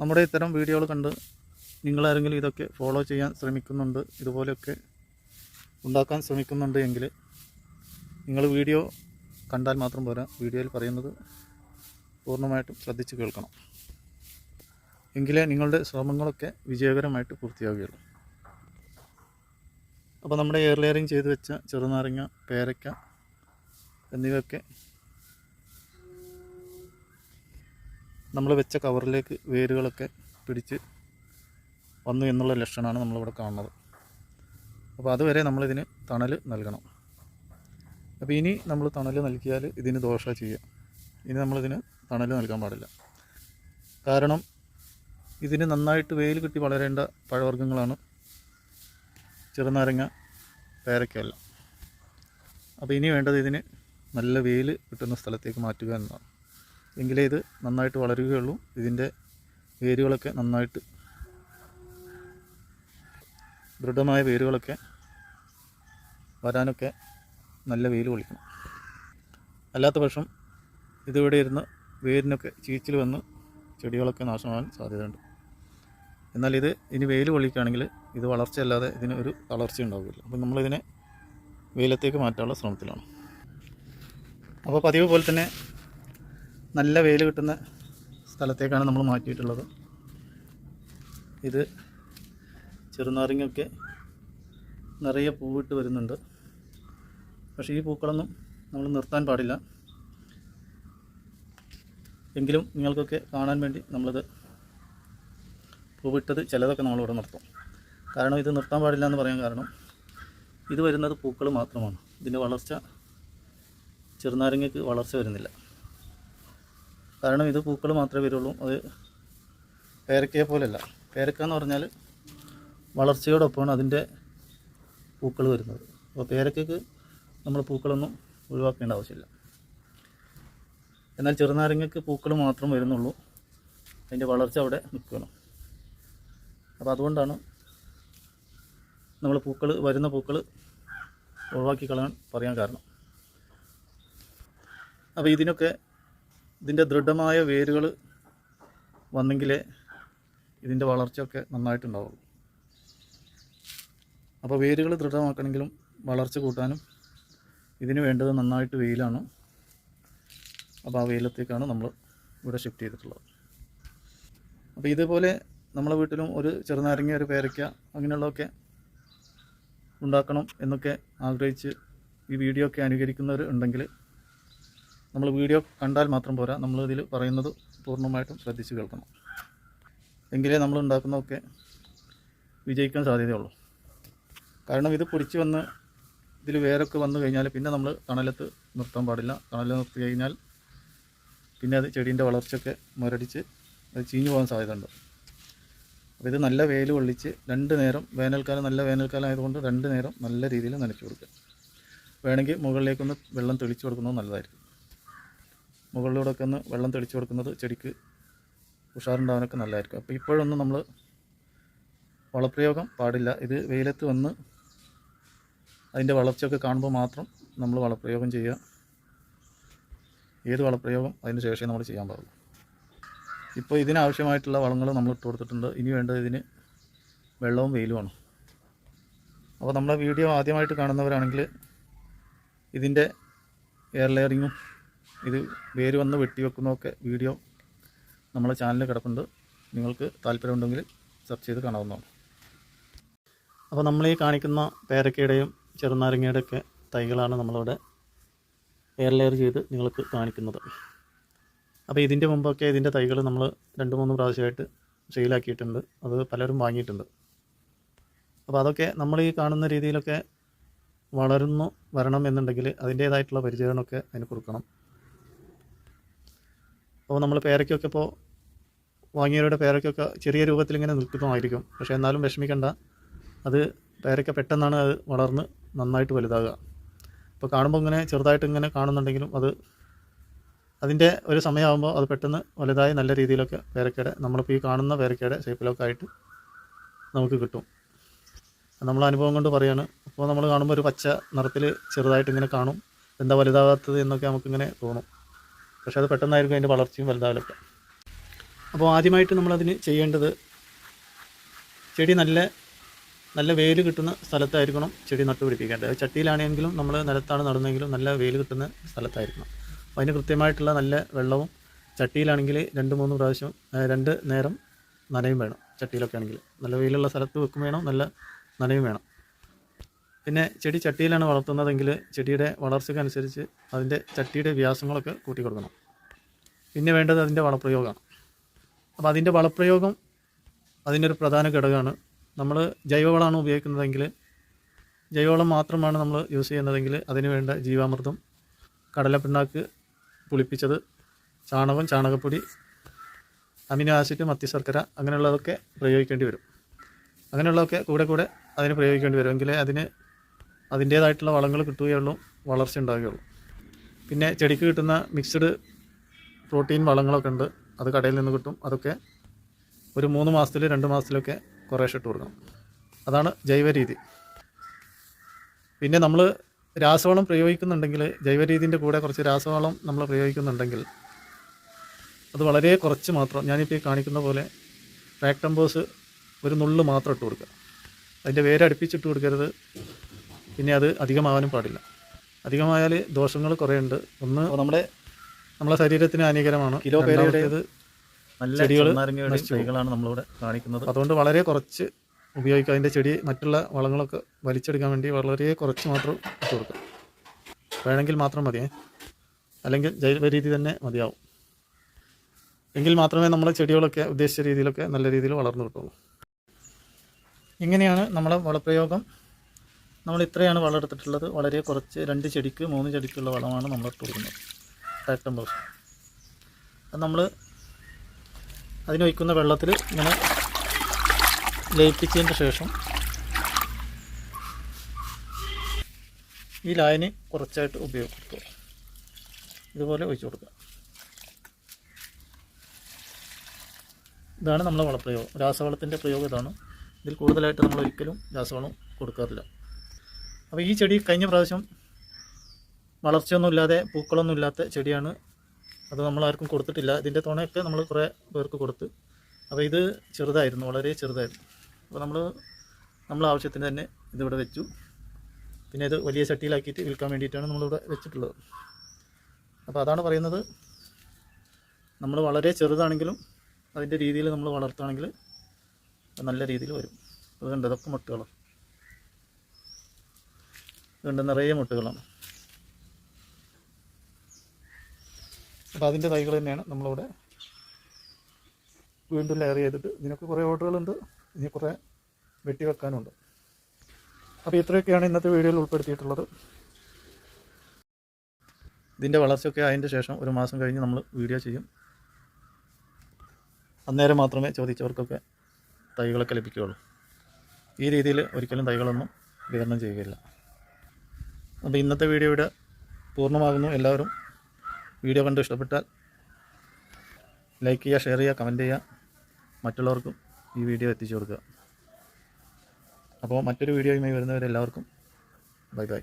നമ്മുടെ ഇത്തരം വീഡിയോകൾ കണ്ട് നിങ്ങളാരെങ്കിലും ഇതൊക്കെ ഫോളോ ചെയ്യാൻ ശ്രമിക്കുന്നുണ്ട് ഇതുപോലെയൊക്കെ ഉണ്ടാക്കാൻ ശ്രമിക്കുന്നുണ്ട് എങ്കിൽ നിങ്ങൾ വീഡിയോ കണ്ടാൽ മാത്രം പോരാ. വീഡിയോയിൽ പറയുന്നത് പൂർണമായിട്ടും ശ്രദ്ധിച്ച് കേൾക്കണം. എങ്കിലേ നിങ്ങളുടെ ശ്രമങ്ങളൊക്കെ വിജയകരമായിട്ട് പൂർത്തിയാവുകയുള്ളൂ. അപ്പോൾ നമ്മുടെ എയർ ലെയറിങ് ചെയ്ത് വെച്ച ചെറുനാരങ്ങ പേരയ്ക്ക എന്നിവയൊക്കെ നമ്മൾ വെച്ച കവറിലേക്ക് വേരുകളൊക്കെ പിടിച്ച് വന്നു എന്നുള്ള ലക്ഷണമാണ് നമ്മളിവിടെ കാണുന്നത്. അപ്പോൾ അതുവരെ നമ്മളിതിന് തണൽ നൽകണം. അപ്പോൾ ഇനി നമ്മൾ തണൽ നൽകിയാൽ ഇതിന് ദോഷ ചെയ്യുക ഇനി നമ്മളിതിന് തണൽ നൽകാൻ പാടില്ല. കാരണം ഇതിന് നന്നായിട്ട് വെയിൽ കിട്ടി വളരേണ്ട പഴവർഗങ്ങളാണ് ചെറുനാരങ്ങ പേരക്കയല്ല അപ്പോൾ ഇനി വേണ്ടത് ഇതിന് നല്ല വെയിൽ കിട്ടുന്ന സ്ഥലത്തേക്ക് മാറ്റുക എന്നതാണ്. എങ്കിലേ ഇത് നന്നായിട്ട് വളരുകയുള്ളൂ. ഇതിന്റെ വേരുകളൊക്കെ നന്നായിട്ട് ദൃഢമായ വേരുകളൊക്കെ വരാനൊക്കെ നല്ല വെയിൽ കൊള്ളിക്കണം. അല്ലാത്ത പക്ഷം ഇതിവിടെ ഇരുന്ന് വേരിനൊക്കെ ചീച്ചിൽ വന്ന് ചെടികളൊക്കെ നാശമാകാൻ സാധ്യതയുണ്ട്. എന്നാൽ ഇത് ഇനി വെയിൽ കൊള്ളിക്കുകയാണെങ്കിൽ ഇത് വളർച്ചയല്ലാതെ ഇതിന് ഒരു തളർച്ച ഉണ്ടാവില്ല അപ്പം നമ്മളിതിനെ വെയിലത്തേക്ക് മാറ്റാനുള്ള ശ്രമത്തിലാണ്. അപ്പോൾ പതിവ് പോലെ തന്നെ നല്ല വെയിൽ കിട്ടുന്ന സ്ഥലത്തേക്കാണ് നമ്മൾ മാറ്റിയിട്ടുള്ളത്. ഇത് ചെറുനാരങ്ങയൊക്കെ നിറയെ പൂവിട്ട് വരുന്നുണ്ട്. പക്ഷേ ഈ പൂക്കളൊന്നും നമ്മൾ നിർത്താൻ പാടില്ല. എങ്കിലും നിങ്ങൾക്കൊക്കെ കാണാൻ വേണ്ടി നമ്മളിത് പൂവിട്ടത് ചിലതൊക്കെ നമ്മളിവിടെ നിർത്തും. കാരണം ഇത് നിർത്താൻ പാടില്ല എന്ന് പറയാൻ കാരണം ഇത് വരുന്നത് പൂക്കൾ മാത്രമാണ്. ഇതിന്റെ വളർച്ച ചെറുനാരങ്ങയ്ക്ക് വളർച്ച വരുന്നില്ല. കാരണം ഇത് പൂക്കൾ മാത്രമേ വരുള്ളൂ. അത് പേരക്കയെ പോലെയല്ല. പേരക്ക എന്ന് പറഞ്ഞാൽ വളർച്ചയോടൊപ്പമാണ് അതിന്റെ പൂക്കൾ വരുന്നത്. അപ്പോൾ പേരക്കയ്ക്ക് നമ്മൾ പൂക്കളൊന്നും ഒഴിവാക്കേണ്ട ആവശ്യമില്ല. എന്നാൽ ചെറുനാരങ്ങയ്ക്ക് പൂക്കൾ മാത്രം വരുന്നുള്ളൂ. അതിന്റെ വളർച്ച അവിടെ നിൽക്കണം. അപ്പോൾ അതുകൊണ്ടാണ് നമ്മൾ പൂക്കൾ വരുന്ന പൂക്കൾ ഒഴിവാക്കി കളയാൻ പറയാൻ കാരണം. അപ്പോൾ ഇതിനൊക്കെ ഇതിന്റെ ദൃഢമായ വേരുകൾ വന്നെങ്കിലേ ഇതിന്റെ വളർച്ചയൊക്കെ നന്നായിട്ടുണ്ടാവുള്ളൂ. അപ്പോൾ വേരുകൾ ദൃഢമാക്കണമെങ്കിലും വളർച്ച കൂട്ടാനും ഇതിന് വേണ്ടത് നന്നായിട്ട് വെയിലാണ്. അപ്പോൾ ആ വെയിലത്തേക്കാണ് നമ്മൾ ഇവിടെ ഷിഫ്റ്റ് ചെയ്തിട്ടുള്ളത്. അപ്പോൾ ഇതേപോലെ നമ്മളെ വീട്ടിലും ഒരു ചെറുനാരങ്ങ ഒരു പേരയ്ക്ക അങ്ങനെയുള്ളതൊക്കെ ഉണ്ടാക്കണം എന്നൊക്കെ ആഗ്രഹിച്ച് ഈ വീഡിയോ ഒക്കെ അനുകരിക്കുന്നവർ ഉണ്ടെങ്കിൽ നമ്മൾ വീഡിയോ കണ്ടാൽ മാത്രം പോരാ. നമ്മൾ ഇതിൽ പറയുന്നത് പൂർണമായിട്ടും ശ്രദ്ധിച്ച് കേൾക്കണം. എങ്കിലേ നമ്മൾ ഉണ്ടാക്കുന്നതൊക്കെ വിജയിക്കാൻ സാധ്യതയുള്ളൂ. കാരണം ഇത് പൊടിച്ച് വന്ന് ഇതിൽ വേരൊക്കെ വന്നു കഴിഞ്ഞാൽ പിന്നെ നമ്മൾ തണലത്ത് നിർത്താൻ പാടില്ല. തണലിൽ നിർത്തി കഴിഞ്ഞാൽ പിന്നെ അത് ചെടീന്റെ വളർച്ചയൊക്കെ മുരടിച്ച് അത് ചീഞ്ഞു പോകാൻ സാധ്യതയുണ്ട്. അപ്പോൾ ഇത് നല്ല വെയിൽ കൊള്ളിച്ച് രണ്ട് നേരം വേനൽക്കാലം നല്ല വേനൽക്കാലം ആയതുകൊണ്ട് രണ്ട് നേരം നല്ല രീതിയിൽ നനച്ചു കൊടുക്കുക. വേണമെങ്കിൽ മുകളിലേക്കൊന്ന് വെള്ളം തെളിച്ചു കൊടുക്കുന്നത് നല്ലതായിരിക്കും. മുകളിലൂടെയൊക്കെ ഒന്ന് വെള്ളം തെളിച്ചു കൊടുക്കുന്നത് ചെടിക്ക് ഉഷാറുണ്ടാവാനൊക്കെ നല്ലതായിരിക്കും. അപ്പോൾ ഇപ്പോഴൊന്നും നമ്മൾ വളപ്രയോഗം പാടില്ല. ഇത് വെയിലത്ത് വന്ന് അതിന്റെ വളർച്ചയൊക്കെ കാണുമ്പോൾ മാത്രം നമ്മൾ വളപ്രയോഗം ചെയ്യുക. ഏത് വളപ്രയോഗം അതിന് ശേഷമേ നമ്മൾ ചെയ്യാൻ പാടുള്ളൂ. ഇപ്പോൾ ഇതിനാവശ്യമായിട്ടുള്ള വളങ്ങൾ നമ്മൾ ഇട്ട് കൊടുത്തിട്ടുണ്ട്. ഇനി വേണ്ടത് ഇതിന് വെള്ളവും വെയിലുമാണ് അപ്പോൾ നമ്മളെ വീഡിയോ ആദ്യമായിട്ട് കാണുന്നവരാണെങ്കിൽ ഇതിന്റെ എയർ ലെയറിങ്ങും ഇത് വേര് വന്ന് വെട്ടി വെക്കുന്നതൊക്കെ വീഡിയോ നമ്മളെ ചാനലിൽ കിടപ്പുണ്ട്. നിങ്ങൾക്ക് താല്പര്യമുണ്ടെങ്കിൽ സെർച്ച് ചെയ്ത് കാണാവുന്നതാണ്. അപ്പോൾ നമ്മൾ ഈ കാണിക്കുന്ന പേരക്കയുടെയും ചെറുനാരങ്ങയുടെ ഒക്കെ തൈകളാണ് നമ്മളിവിടെ എയർ ലെയർ ചെയ്ത് നിങ്ങൾക്ക് കാണിക്കുന്നത്. അപ്പോൾ ഇതിന്റെ മുമ്പൊക്കെ ഇതിന്റെ തൈകൾ നമ്മൾ രണ്ട് മൂന്ന് പ്രാവശ്യമായിട്ട് സെയിലാക്കിയിട്ടുണ്ട് അത് പലരും വാങ്ങിയിട്ടുണ്ട്. അപ്പോൾ അതൊക്കെ നമ്മൾ ഈ കാണുന്ന രീതിയിലൊക്കെ വളരുന്നു വരണം എന്നുണ്ടെങ്കിൽ അതിന്റേതായിട്ടുള്ള പരിചരണമൊക്കെ അതിന് കൊടുക്കണം. അപ്പോൾ നമ്മൾ പേരയ്ക്കൊക്കെ ഇപ്പോൾ വാങ്ങിയവരുടെ പേരയ്ക്കൊക്കെ ചെറിയ രൂപത്തിൽ ഇങ്ങനെ നിൽക്കുന്നതായിരിക്കും. പക്ഷേ എന്നാലും വിഷമിക്കണ്ട. അത് പേരയ്ക്ക പെട്ടെന്നാണ് അത് വളർന്ന് നന്നായിട്ട് വലുതാകുക. അപ്പോൾ കാണുമ്പോൾ ഇങ്ങനെ ചെറുതായിട്ട് ഇങ്ങനെ കാണുന്നുണ്ടെങ്കിലും അത് അതിന്റെ ഒരു സമയമാകുമ്പോൾ അത് പെട്ടെന്ന് വലുതായി നല്ല രീതിയിലൊക്കെ പേരക്കയുടെ നമ്മളിപ്പോൾ ഈ കാണുന്ന പേരക്കയുടെ ഷേപ്പിലൊക്കെ ആയിട്ട് നമുക്ക് കിട്ടും. നമ്മൾ അനുഭവം കൊണ്ട് പറയാണ് അപ്പോൾ നമ്മൾ കാണുമ്പോൾ ഒരു പച്ച നിറത്തിൽ ചെറുതായിട്ട് ഇങ്ങനെ കാണും. എന്താ വലുതാകാത്തത് എന്നൊക്കെ നമുക്കിങ്ങനെ തോന്നും. പക്ഷേ അത് പെട്ടെന്നായിരിക്കും അതിന്റെ വളർച്ചയും വലുതാവലൊക്കെ. അപ്പോൾ ആദ്യമായിട്ട് നമ്മളതിന് ചെയ്യേണ്ടത് ചെടി നല്ല നല്ല വെയിൽ കിട്ടുന്ന സ്ഥലത്തായിരിക്കണം ചെടി നട്ടുപിടിപ്പിക്കേണ്ടത് ചട്ടിയിലാണെങ്കിലും നമ്മൾ നിലത്താണ് നടുന്നതെങ്കിലും നല്ല വെയിൽ കിട്ടുന്ന സ്ഥലത്തായിരിക്കണം. അപ്പോൾ അതിന് കൃത്യമായിട്ടുള്ള നല്ല വെള്ളവും ചട്ടിയിലാണെങ്കിൽ രണ്ട് മൂന്ന് പ്രാവശ്യം രണ്ട് നേരം നനയും വേണം. ചട്ടിയിലൊക്കെ ആണെങ്കിൽ നല്ല വെയിലുള്ള സ്ഥലത്ത് വെക്കും വേണം നല്ല നനയും വേണം. പിന്നെ ചെടി ചട്ടിയിലാണ് വളർത്തുന്നതെങ്കിൽ ചെടിയുടെ വളർച്ചയ്ക്കനുസരിച്ച് അതിന്റെ ചട്ടിയുടെ വ്യാസങ്ങളൊക്കെ കൂട്ടി കൊടുക്കണം പിന്നെ വേണ്ടത് അതിന്റെ വളപ്രയോഗമാണ്. അപ്പോൾ അതിന്റെ വളപ്രയോഗം അതിന്റെ ഒരു പ്രധാന ഘടകമാണ്. നമ്മൾ ജൈവവളമാണ് ഉപയോഗിക്കുന്നതെങ്കിൽ ജൈവവളം മാത്രമാണ് നമ്മൾ യൂസ് ചെയ്യുന്നതെങ്കിൽ അതിന് വേണ്ട ജീവാമൃതം കടലപ്പിണ്ണാക്ക് പുളിപ്പിച്ചത് ചാണകം ചാണകപ്പൊടി അമിനോ ആസിഡ് മത്തിശർക്കര അങ്ങനെയുള്ളതൊക്കെ പ്രയോഗിക്കേണ്ടി വരും. അങ്ങനെയുള്ളതൊക്കെ കൂടെ കൂടെ അതിന് പ്രയോഗിക്കേണ്ടി വരും. എങ്കിലേ അതിന് അതിന്റേതായിട്ടുള്ള വളങ്ങൾ കിട്ടുകയുള്ളൂ വളർച്ച ഉണ്ടാവുകയുള്ളൂ പിന്നെ ചെടിക്ക് കിട്ടുന്ന മിക്സ്ഡ് പ്രോട്ടീൻ വളങ്ങളൊക്കെ ഉണ്ട് അത് കടയിൽ നിന്ന് കിട്ടും. അതൊക്കെ ഒരു മൂന്ന് മാസത്തിൽ രണ്ട് മാസത്തിലൊക്കെ കുറേശ്ശെ ഇട്ട് കൊടുക്കണം. അതാണ് ജൈവരീതി. പിന്നെ നമ്മൾ രാസവളം പ്രയോഗിക്കുന്നുണ്ടെങ്കിൽ ജൈവരീതിന്റെ കൂടെ കുറച്ച് രാസവളം നമ്മൾ പ്രയോഗിക്കുന്നുണ്ടെങ്കിൽ അത് വളരെ കുറച്ച് മാത്രം ഞാനിപ്പോൾ ഈ കാണിക്കുന്ന പോലെ ഫാക്ടംബോസ് ഒരു നുള്ളു മാത്രം ഇട്ട് കൊടുക്കുക. അതിന്റെ വേര് അടുപ്പിച്ചിട്ട് കൊടുക്കരുത്. പിന്നെ അത് അധികമാവാനും പാടില്ല. അധികമായാൽ ദോഷങ്ങൾ കുറേ ഉണ്ട് ഒന്ന് നമ്മുടെ നമ്മളെ ശരീരത്തിന് ഹാനികരമാണ്. കിലോ നല്ല. തൈകളാണ് നമ്മളിവിടെ കാണിക്കുന്നത്. അതുകൊണ്ട് വളരെ കുറച്ച് ഉപയോഗിക്കുക. അതിന്റെ ചെടി മറ്റുള്ള വളങ്ങളൊക്കെ വലിച്ചെടുക്കാൻ വേണ്ടി വളരെ കുറച്ച് മാത്രം ഇട്ട് കൊടുക്കുക. വേണമെങ്കിൽ മാത്രം മതിയേ അല്ലെങ്കിൽ ജൈവ രീതി തന്നെ മതിയാവും. എങ്കിൽ മാത്രമേ നമ്മളെ ചെടികളൊക്കെ ഉദ്ദേശിച്ച രീതിയിലൊക്കെ നല്ല രീതിയിൽ വളർന്നു കിട്ടുള്ളൂ. ഇങ്ങനെയാണ് നമ്മളെ വളപ്രയോഗം. നമ്മൾ ഇത്രയാണ് വളം എടുത്തിട്ടുള്ളത്. വളരെ കുറച്ച് രണ്ട് ചെടിക്ക് മൂന്ന് ചെടിക്കുള്ള വളമാണ് നമ്മൾ ഇട്ട് കൊടുക്കുന്നത്. ഫാക്ടം ബോസ് അത് നമ്മൾ അതിനൊഴിക്കുന്ന വെള്ളത്തിൽ ഇങ്ങനെ ലയിപ്പിച്ചതിന് ശേഷം ഈ ലായനി കുറച്ചായിട്ട് ഉപയോഗപ്പെടുത്തുക ഇതുപോലെ ഒഴിച്ചു കൊടുക്കുക. ഇതാണ് നമ്മളെ വളപ്രയോഗം. രാസവളത്തിന്റെ പ്രയോഗം ഇതാണ്. ഇതിൽ കൂടുതലായിട്ട് നമ്മൾ ഒരിക്കലും രാസവളം കൊടുക്കാറില്ല. അപ്പോൾ ഈ ചെടി കഴിഞ്ഞ പ്രാവശ്യം വളർച്ചയൊന്നും ഇല്ലാതെ പൂക്കളൊന്നും ഇല്ലാത്ത ചെടിയാണ്. അത് നമ്മൾ ആർക്കും കൊടുത്തിട്ടില്ല. ഇതിന്റെ തുണയൊക്കെ നമ്മൾ കുറേ പേർക്ക് കൊടുത്ത്. അപ്പോൾ ഇത് ചെറുതായിരുന്നു വളരെ ചെറുതായിരുന്നു. അപ്പോൾ നമ്മൾ നമ്മൾ ആവശ്യത്തിന് തന്നെ ഇതിവിടെ വെച്ചു. പിന്നെ ഇത് വലിയ ചട്ടിയിലാക്കിയിട്ട് വിൽക്കാൻ വേണ്ടിയിട്ടാണ് നമ്മളിവിടെ വെച്ചിട്ടുള്ളത്. അപ്പോൾ അതാണ് പറയുന്നത്. നമ്മൾ വളരെ ചെറുതാണെങ്കിലും അതിന്റെ രീതിയിൽ നമ്മൾ വളർത്തുകയാണെങ്കിൽ നല്ല രീതിയിൽ വരും. അതുകൊണ്ട് ഇതൊക്കെ മുട്ടുകളാണ് ഇതുകൊണ്ട് നിറയെ മുട്ടുകളാണ് അപ്പോൾ അതിന്റെ തൈകൾ തന്നെയാണ് നമ്മളിവിടെ വീണ്ടും ലെയർ ചെയ്തിട്ട് ഇതിനൊക്കെ കുറേ ഓർഡറുകളുണ്ട് ഇനി കുറേ വെട്ടി വെക്കാനുണ്ട്. അപ്പോൾ ഇത്രയൊക്കെയാണ് ഇന്നത്തെ വീഡിയോയിൽ ഉൾപ്പെടുത്തിയിട്ടുള്ളത്. ഇതിന്റെ വളർച്ചയൊക്കെ ആയതിന്റെ ശേഷം ഒരു മാസം കഴിഞ്ഞ് നമ്മൾ വീഡിയോ ചെയ്യും. അന്നേരം മാത്രമേ ചോദിച്ചവർക്കൊക്കെ തൈകളൊക്കെ ലഭിക്കുകയുള്ളൂ ഈ രീതിയിൽ ഒരിക്കലും തൈകളൊന്നും വിതരണം ചെയ്യുകയില്ല. അപ്പോൾ ഇന്നത്തെ വീഡിയോ ഇവിടെ പൂർണമാകുന്നു. എല്ലാവരും വീഡിയോ കണ്ട് ഇഷ്ടപ്പെട്ടാൽ ലൈക്ക് ചെയ്യുക ഷെയർ ചെയ്യുക കമന്റ് ചെയ്യുക. മറ്റുള്ളവർക്കും ഈ വീഡിയോ എത്തിച്ചു കൊടുക്കുക. അപ്പോൾ മറ്റൊരു വീഡിയോയുമായി വരുന്നവരെല്ലാവർക്കും ബൈ ബൈ.